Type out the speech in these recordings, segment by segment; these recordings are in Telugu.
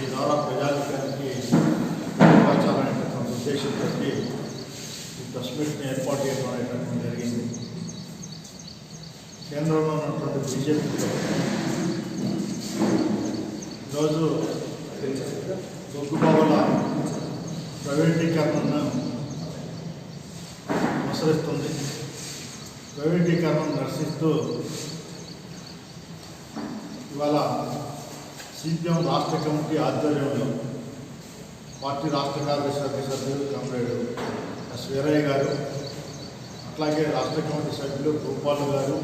ఈ ద్వారా ప్రజాధికారానికి తెలియపరచాలనేటటువంటి ఉద్దేశంతో ఈ ప్రెస్ మీట్ని ఏర్పాటు చేయడం అనేటటువంటి జరిగింది. కేంద్రంలో ఉన్నటువంటి బీజేపీ ఈరోజు బొగ్గుబావుల ప్రైవేటీకరణను అనుసరిస్తుంది. ప్రైవేటీకరణను నిరసిస్తూ ఇవాళ సిపిఎం రాష్ట్ర కమిటీ ఆధ్వర్యంలో పార్టీ రాష్ట్ర కార్యదర్శి సభ్య సభ్యులు ఎస్ వీరయ్య గారు అట్లాగే రాష్ట్ర కమిటీ సభ్యులు గోపాల్ గారు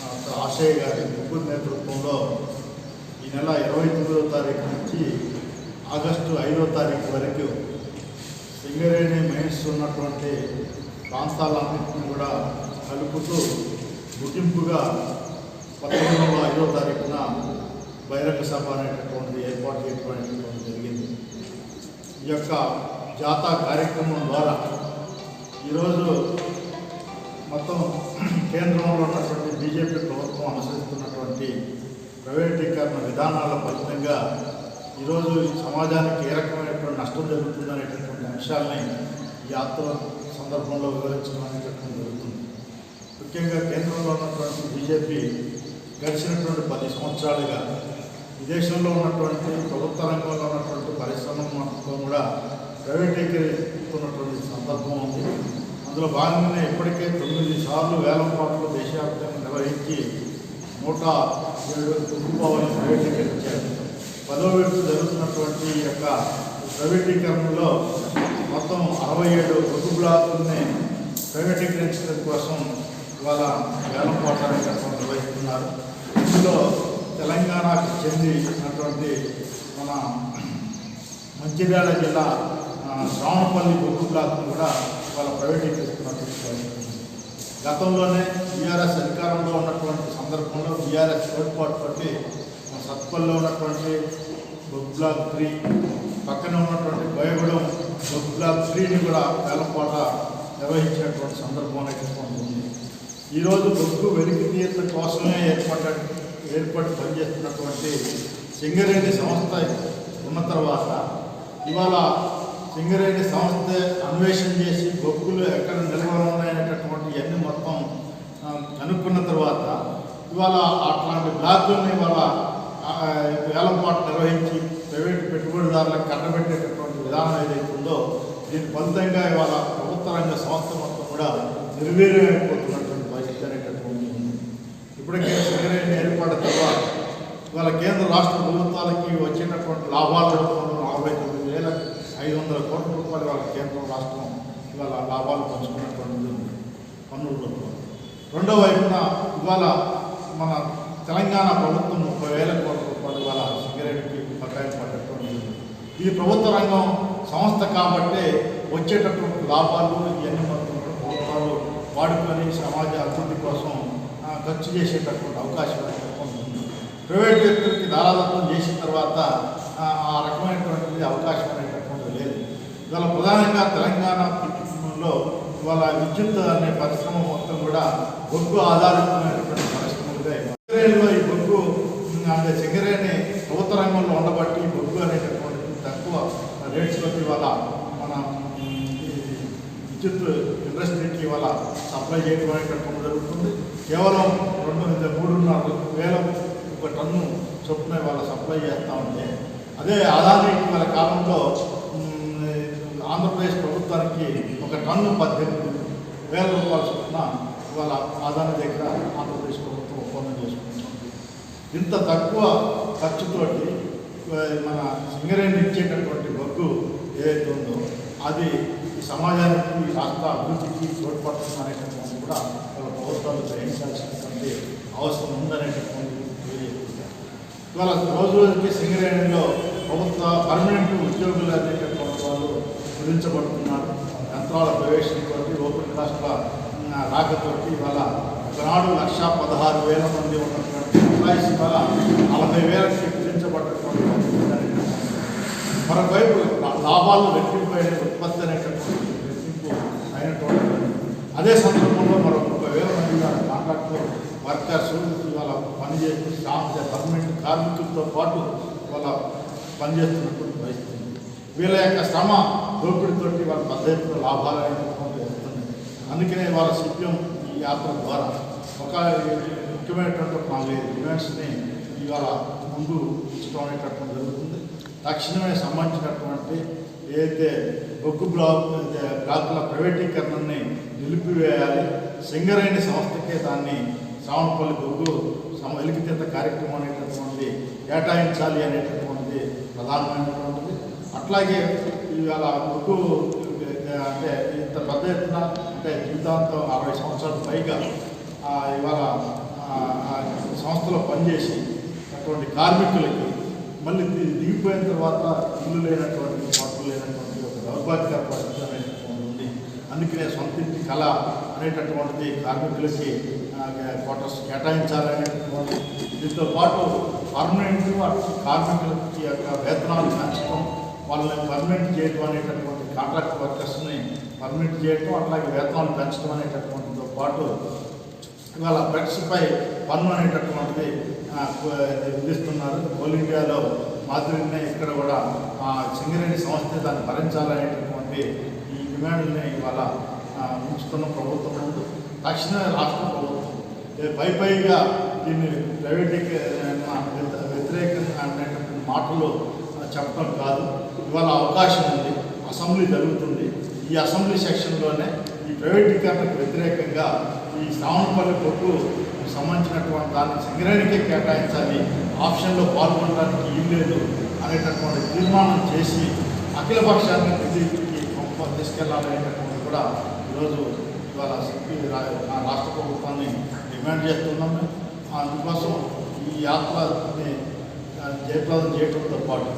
ఆ, ఆశయ్య గారి ముగ్గురు నేతృత్వంలో ఈ నెల ఇరవై తొమ్మిదో తారీఖు నుంచి ఆగస్టు ఐదో తారీఖు వరకు సింగరేణి మైన్స్ ఉన్నటువంటి ప్రాంతాలన్నింటినీ కూడా కలుపుతూ ముగింపుగా పద్దెనిమిది వందల ఐదో తారీఖున బహిరంగ సభ అనేటటువంటిది ఏర్పాటు చేయడం జరిగింది. ఈ యొక్క జాతా కార్యక్రమం ద్వారా ఈరోజు మొత్తం కేంద్రంలో ఉన్నటువంటి బీజేపీ ప్రభుత్వం అనుసరిస్తున్నటువంటి ప్రైవేటీకరణ విధానాల ఫలితంగా ఈరోజు ఈ సమాజానికి ఏ రకమైనటువంటి నష్టం జరుగుతుందనేటటువంటి అంశాలని ఈ యాత్ర సందర్భంలో వివరించడం అనేటటువంటి జరుగుతుంది. ముఖ్యంగా కేంద్రంలో ఉన్నటువంటి బీజేపీ గడిచినటువంటి పది సంవత్సరాలుగా దేశంలో ఉన్నటువంటి ప్రభుత్వ రంగంలో ఉన్నటువంటి పరిశ్రమలు మొత్తం కూడా ప్రైవేటీకరిస్తున్నటువంటి సందర్భం ఉంది. అందులో భాగంగానే ఇప్పటికే తొమ్మిది సార్లు వేల కోట్లు దేశవ్యాప్తంగా నిర్వహించి నూట ఏడు కుటుంబాలను ప్రైవేటీకరించారు పదో విడత జరుగుతున్నటువంటి ఈ యొక్క ప్రైవేటీకరణలో మొత్తం అరవై ఏడు బొగ్గు బ్లాకుల్ని ప్రైవేటీకరించడం కోసం ఇవాళ వేలం కోట్ల నిర్వహిస్తున్నారు. ఇందులో తెలంగాణకు చెందినటువంటి మన మంచిర్యాల జిల్లా ఆ, శ్రావణపల్లి బొగ్గు బ్లాక్ను కూడా వాళ్ళ ప్రైవేటీకరిస్తున్నట్టు గతంలోనే బీఆర్ఎస్ అధికారంలో ఉన్నటువంటి సందర్భంలో బీఆర్ఎస్ తోడ్పాటు పట్టి మన సత్పల్లిలో ఉన్నటువంటి బొగ్గు బ్లాక్ త్రీ పక్కన ఉన్నటువంటి భయగూడెం బొగ్గు బ్లాక్ త్రీని కూడా వేలపాట నిర్వహించినటువంటి సందర్భం అనేది ఉంది. ఈరోజు బొగ్గు వెలికి తీర్చ కోసమే ఏర్పడ్డ ఏర్పడి పనిచేస్తున్నటువంటి సింగరేణి సంస్థ ఉన్న తర్వాత ఇవాళ సింగరేణి సంస్థ అన్వేషణ చేసి బొగ్గులు ఎక్కడ నిల్వ ఉన్నాయనేటటువంటి ఇవన్నీ మొత్తం కనుక్కున్న తర్వాత ఇవాళ అట్లాంటి బ్లాకుల్ని ఇవాళ ఆ, వేలంపాటు నిర్వహించి ప్రైవేట్ పెట్టుబడిదారులకు కట్టబెట్టేటటువంటి విధానం ఏదైతే ఉందో దీని ఫలితంగా ఇవాళ ప్రభుత్వ రంగ సంస్థ మొత్తం కూడా నిర్వీర్యమైపోతున్నటువంటి పరిస్థితి అనేటటువంటి ఇప్పటికే సింగరేణి తర్వాత ఇవాళ కేంద్ర రాష్ట్ర ప్రభుత్వాలకి వచ్చినటువంటి లాభాల రూపంలో నలభై తొమ్మిది వేల ఐదు వందల కోట్ల రూపాయలు వాళ్ళ కేంద్రం రాష్ట్రం ఇవాళ లాభాలు పంచుకున్నటువంటి పన్నుల రూపంలో. రెండో వైపున ఇవాళ మన తెలంగాణ ప్రభుత్వం ముప్పై వేల కోట్ల రూపాయలు ఇవాళ సింగరేణికి బకాయిలు పడ్డటువంటి ఇది ప్రభుత్వ రంగం సంస్థ కాబట్టి వచ్చేటటువంటి లాభాలు ఇవన్నీ మొత్తం ప్రభుత్వాలు వాడుకొని సమాజ అభివృద్ధి కోసం ఖర్చు చేసేటటువంటి అవకాశం ఉంది. ప్రైవేట్ వ్యక్తులకి దారాదత్తం చేసిన తర్వాత ఆ, రకమైనటువంటి రకమైనటువంటిది అవకాశం అనేటటువంటిది లేదు. ఇవాళ ప్రధానంగా తెలంగాణ తెలంగాణలో ఇవాళ విద్యుత్ అనే పరిశ్రమ మొత్తం కూడా బొగ్గు ఆధారితమైనటువంటి పరిశ్రమలుగా సింగరేణిలో ఈ బొగ్గు అంటే సింగరేణి ప్రభుత్వ రంగంలో ఉండబట్టి బొగ్గు అనేటటువంటిది తక్కువ రేట్స్లోకి ఇవాళ మన విద్యుత్ ఇండస్ట్రీకి ఇవాళ సప్లై చేయడం అనేటటువంటి జరుగుతుంది. కేవలం రెండు మూడున్నర వేల ఒక టన్ను చొప్పున వాళ్ళ సప్లై చేస్తూ ఉంటే అదే అదాని ఇవాళ కాలంలో ఆంధ్రప్రదేశ్ ప్రభుత్వానికి ఒక టన్ను పద్దెనిమిది వేల రూపాయల చొప్పున ఇవాళ ఆదాని దగ్గర ఆంధ్రప్రదేశ్ ప్రభుత్వం ఒప్పందం చేసుకుంటుంది. ఇంత తక్కువ ఖర్చుతోటి మన సింగరేణి ఇచ్చేటటువంటి బొగ్గు ఏదైతే ఉందో అది ఈ సమాజానికి ఈ రాష్ట్ర అభివృద్ధికి తోడ్పడుతుంది అనేటటువంటి కూడా వాళ్ళ ప్రభుత్వాలు గ్రహించాల్సినటువంటి అవసరం ఉందనేటటువంటి ఇవాళ రోజు రోజుకి సింగరేణిలో ప్రభుత్వ పర్మనెంట్ ఉద్యోగులు అనేటటువంటి వాళ్ళు గురించబడుతున్నారు యంత్రాల ప్రవేశంతో ఓపెన్ కాస్ట్ల ఉమ్, రాకతోటి ఇవాళ ఒకనాడు లక్ష పదహారు వేల మంది ఉన్నటువంటి ఎంప్లాయీస్ ఇవాళ నలభై వేలకి గురించబడ్డటువంటి మరొకవైపు లాభాలు రెట్టింపు అయిన ఉత్పత్తి అనేటటువంటి రెట్టింపు అయినటువంటి అదే సందర్భంలో మరో ముప్పై వేల మంది కాంట్రాక్ట్ వర్కర్స్ ఇవాళ పనిచేస్తూ స్టాఫ్ గవర్నమెంట్ కార్మికులతో పాటు వాళ్ళ పనిచేస్తున్నటువంటి పరిస్థితి వీళ్ళ యొక్క శ్రమ దోపిడీతోటి వాళ్ళ పెద్ద లాభాలు అనేటువంటి వస్తున్నాయి అందుకనే వాళ్ళ సిద్ధం ఈ యాత్ర ద్వారా ఒక ముఖ్యమైనటువంటి నాలుగైదు డిమాండ్స్ని ఇవాళ ముందు ఇష్టమైనటువంటి జరుగుతుంది. తక్షణమే సంబంధించినటువంటి ఏదైతే బొగ్గు బ్లాక్ బ్లాకుల ప్రైవేటీకరణని నిలిపివేయాలి సింగరేణి సంస్థకే దాన్ని శ్రావణపల్లి బొగ్గు సమ ఎలికితీత కార్యక్రమం అనేటటువంటి కేటాయించాలి అనేటటువంటిది ప్రధానమైనటువంటిది. అట్లాగే ఇవాళ బొగ్గు అంటే ఇంత పెద్ద ఎత్తున అంటే జీవితాంతం అరవై సంవత్సరాల పైగా ఇవాళ సంస్థలో పనిచేసి అటువంటి కార్మికులకి మళ్ళీ దిగిపోయిన తర్వాత ఇల్లు లేనటువంటి పట్టులు లేనటువంటి ఒక దౌర్భాగ్య పరిస్థితి అందుకనే సొంత ఇంటి కళ అనేటటువంటిది కార్మికులకి క్వార్టర్స్ కేటాయించాలనేటటువంటి దీంతో పాటు పర్మనెంట్ కార్మికులకి యొక్క వేతనాలు పెంచడం వాళ్ళని పర్మనెంట్ చేయడం అనేటటువంటి కాంట్రాక్ట్ వర్కర్స్ని పర్మనెంట్ చేయడం అట్లాగే వేతనాలు పెంచడం అనేటటువంటితో పాటు ఇవాళ బ్రెడ్స్పై పన్ను అనేటటువంటిది విధిస్తున్నారు. కోల్ ఇండియాలో మాదిరిగానే ఇక్కడ కూడా సింగరేణి సంస్థ దాన్ని భరించాలనేటటువంటి డిమాండ్ని ఇవాళ ఉంచుతున్న ప్రభుత్వం ముందు తక్షణమే రాష్ట్ర ప్రభుత్వం. పై పైగా దీన్ని ప్రైవేట్ వ్యతిరేకంగా అనేటువంటి మాటలు చెప్పడం కాదు. ఇవాళ అవకాశం ఉంది అసెంబ్లీ జరుగుతుంది. ఈ అసెంబ్లీ సెక్షన్లోనే ఈ ప్రైవేటీకరణకు వ్యతిరేకంగా ఈ శ్రావణపల్లి కొట్టు సంబంధించినటువంటి దాన్ని సింగరేణికే కేటాయించాలి ఆప్షన్లో పాల్గొనడానికి ఇల్లు లేదు అనేటటువంటి తీర్మానం చేసి అఖిల పక్షాన్ని ప్రభుత్వం తీసుకెళ్ళాలనేటటువంటి కూడా ఈరోజు ఇవాళ సిపి రా- రాష్ట్ర ప్రభుత్వాన్ని డిమాండ్ చేస్తున్నాం. అందుకోసం ఈ యాత్రని జయప్రదం చేయడంతో పాటు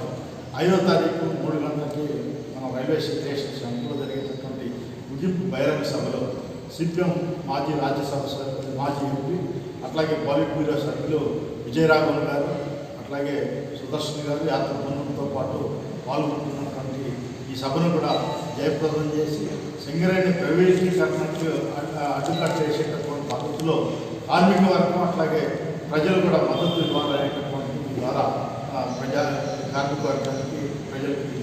ఐదో తారీఖు మూడు గంటలకి మన రైల్వే స్టేషన్ సెంటర్లో జరిగేటటువంటి ముగింపు బహిరంగ సభలో సిపిఎం మాజీ రాజ్యసభ సభ్యులు మాజీ ఎంపీ అట్లాగే పాలిట్ బ్యూరో సభ్యులు విజయరాఘవన్ గారు అట్లాగే సుదర్శన్ గారు యాత్ర బృందంతో పాటు పాల్గొంటున్నారు. ఈ సభను కూడా జయప్రదం చేసి సింగరేణి ప్రైవేటీకరణకు అడ్డుకట్ట చేసేటటువంటి పద్ధతిలో కార్మిక వర్గం అట్లాగే ప్రజలు కూడా మద్దతు ఇవ్వాలనేటటువంటి ద్వారా ప్రజా కార్మిక వర్గానికి ప్రజలకు